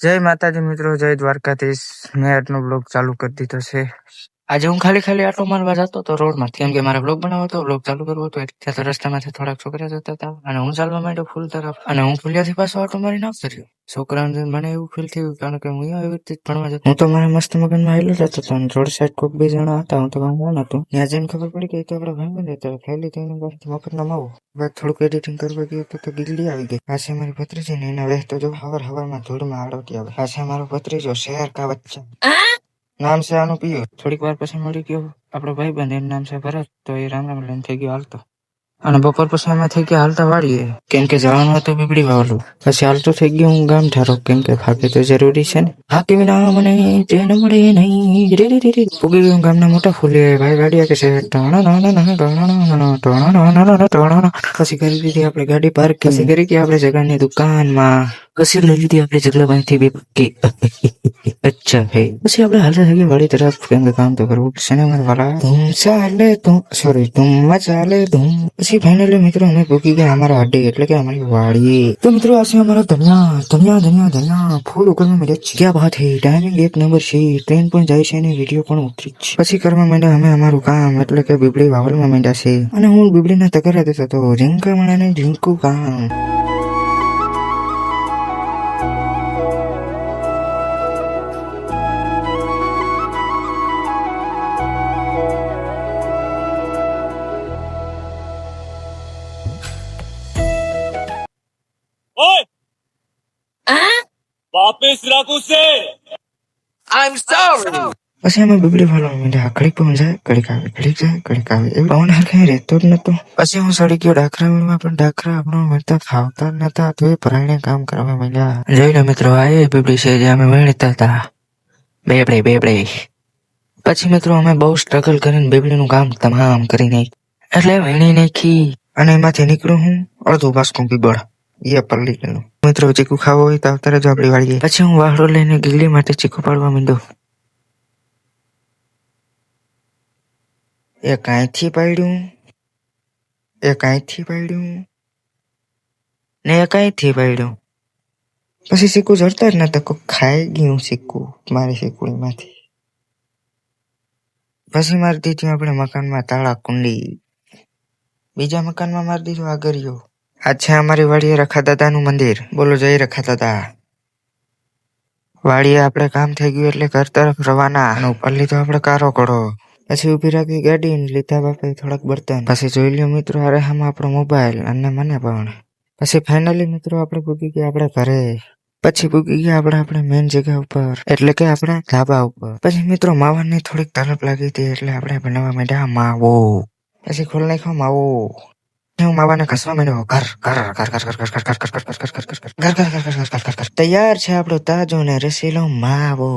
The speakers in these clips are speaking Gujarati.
જય માતાજી મિત્રો જય દ્વારકાધીશ. મેં આજનો બ્લોગ ચાલુ કરી દીધો છે. આજે હું ખાલી ખાલી આટો મારવા જતો હતો રોડમાં કેમ કે મારે બ્લોગ બનાવવો હતો બ્લોગ ચાલુ કરવો હતો એટલે ત્યાં રસ્તામાંથી થોડાક છોકરા જતા હતા. અને હું ચાલવા માંડ્યો ફૂલ તરફ. અને હું ફૂલિયાથી પાછો આટો મારી ના રહ્યો. છોકરાને મને એવું ફીલ થયું કારણ કે હું એવી રીતે ભણવા જતો. હું તો મારા મસ્ત મગનમાં આવેલો જતો હતો અને રોડ સાઈડ કોઈક બે જણા હતા, હું તો ગામમાં હતો. ત્યાં જઈને ખબર પડી કે તો આપણા ભાઈ બંધ હતો લીધું એની બાજુથી મફતમાં માવો. બાદ થોડુંક એડિટિંગ કરવા ગયો તો તો ગીગડી આવી ગઈ. પાસે મારી ભત્રીજી ને એના વહેતો જો હવાર હવારમાં ધૂળમાં આડોટી આવે. પાસે મારો ભત્રીજો શહેર કા બચ્ચા નામ છે આનું પિયું થોડીક વાર પછી મળી ગયો આપણો ભાઈ બંધ એનું નામ છે ભરત. તો એ રામ રામ લઈને થઈ ગયો હાલતો. અને બપોર પછી અમે થઈ ગયા હાલતા વાળીએ કેમ કે જવાનું હતું બીબડી વાવલું પછી હાલતો થઈ ગયો હું ગામ ઠારો કેમ કે ભાગે તો જરૂરી છે ને ફાકે વિના મને ટ્રેન મળે નહીં રે રે રે પૂગી ગયું ગામના મોટા ફૂલે ભાઈ ગાડીયા કે છે પછી કરી દીધી આપણે ગાડી પાર્ક પછી કરી ગયા આપણે જગાની દુકાનમાં કસી લઈ લીધી આપણે જગલાબાઈથી બી પક્કી અચ્છા હે પછી આપણે હાલતા થઈ વાડી તરફ કેમ કે કામ તો કરવું પડશે ને મારા વાળા ધૂમ ચાલે ધૂમ સોરી ધૂમ ચાલે ધૂમ પછી ફાઇનલી મિત્રો અમે પૂકી ગયા અમારા અડ્ડે, એટલે કે અમારી વાડી તો મિત્રો આ છે અમારા ધનિયા ધનિયા ધનિયા ધનિયા. ફૂલ ઉકળવા મળ્યા છે ક્યાં વાત હે ટાઈમિંગ એક નંબર છે. ટ્રેન પણ જાય છે અને વીડિયો પણ ઉતરી છે. પછી કરવા માંડ્યા અમે અમારું કામ, એટલે કે બીબડી વાવલમાં માંડ્યા છે. અને હું બીબડીના તકરાતે થતો હતો. મળે ને રિંકુ કામ. વાપસ રાખું છે. આઈ એમ સોરી પછી અમે બબડી ફાલવા માંડ્યા ઘડીક પણ જાય ઘડીક આવે ઘડીક જાય ઘડીક આવે. એ પવન હરખે રહેતો જ નતો પછી હું સડી ગયો ડાખરા મીણમાં પણ ડાખરા આપણો મળતા ખાવતા નતા તો એ પરાયણે કામ કરવા મળ્યા જોઈને મિત્રો આ એ બબડી છે જે અમે મેળતા હતા. બેબડે બેબડે. પછી મિત્રો અમે બહુ સ્ટ્રગલ કરીને બેબડીનું કામ તમામ કરી નાખી એટલે વેણી નાખી. અને એમાંથી નીકળ્યું હું અડધો બાસકું પીબળ એ પલ્લી ગયેલું મિત્રો ચીકુ ખાવો હોય તો આવતા રહેજો આપણી વાડીએ. પછી હું વાહડો લઈને ગીલી માટે ચીકુ પાડવા માંડ્યો એ કાંઈથી પાડ્યું? એ કાંઈથી પાડ્યું? ને એ કાંઈથી પાડ્યું? પછી સિક્કુ જડતા જ નતા તકો ખાઈ ગયું સિક્કુ મારી સિક્કુડીમાંથી પછી મારી દીધી આપણે મકાનમાં તાળા કુંડી. બીજા મકાનમાં મારી દીધું આગરિયો આ છે અમારી વાડીએ રખા દાદાનું મંદિર. બોલો, જય રખા દાદા વાડીએ આપણે કામ થઈ ગયું એટલે ઘર તરફ રવાના. અને ઉપર લીધો આપણે કારો ઘોડો. પછી ઊભી રાખી ગાડી લીધા બાપે થોડાક બર્તન. પછી જોઈ લ્યો મિત્રો, અરે આમાં આપણો મોબાઈલ અને મને પણ. પછી ફાઇનલી મિત્રો, આપણે પૂગી ગયા આપણે ઘરે. પછી પૂગી ગયા આપણે આપણે મેઇન જગ્યા ઉપર. એટલે કે આપણે ધાબા ઉપર. પછી મિત્રો માવાની થોડીક તલપ લાગી હતી એટલે આપણે બનાવવા માંડ્યા માવો. પછી ખોલ નાખ્યો માવો. હું માવાને ઘસવા માંડ્યો ઘર ઘર ઘર ઘર ઘર ઘર ઘર ઘર ઘર ઘર ઘર ઘર ઘર ઘર ઘર ઘર ઘર ઘર તૈયાર છે આપણો તાજો ને રસીલો માવો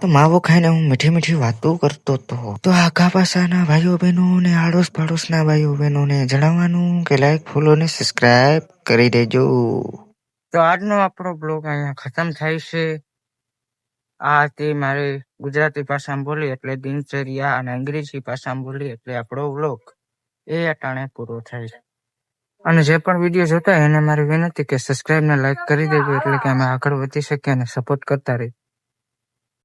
તો માવો ખાઈને હું મીઠી મીઠી વાતો કરતો હતો તો આખા પાસાના ભાઈઓ બહેનો ને આડોશ પાડોશના ભાઈઓ બહેનો ને જણાવવાનું કે લાઈક ફોલો ને સબસ્ક્રાઈબ કરી દેજો તો આજનો આપણો બ્લોગ અહીંયા ખતમ થાય છે આ તે મારે ગુજરાતી ભાષામાં બોલી એટલે દિનચર્યા અને અંગ્રેજી ભાષામાં બોલી એટલે આપણો બ્લોગ એ અટાણે પૂરો થાય છે અને જે પણ વીડિયો જોતા હોય એને મારી વિનંતી કે સબસ્ક્રાઇબ ને લાઈક કરી દેજો, એટલે કે અમે આગળ વધી શકીએ અને સપોર્ટ કરતા રહીએ.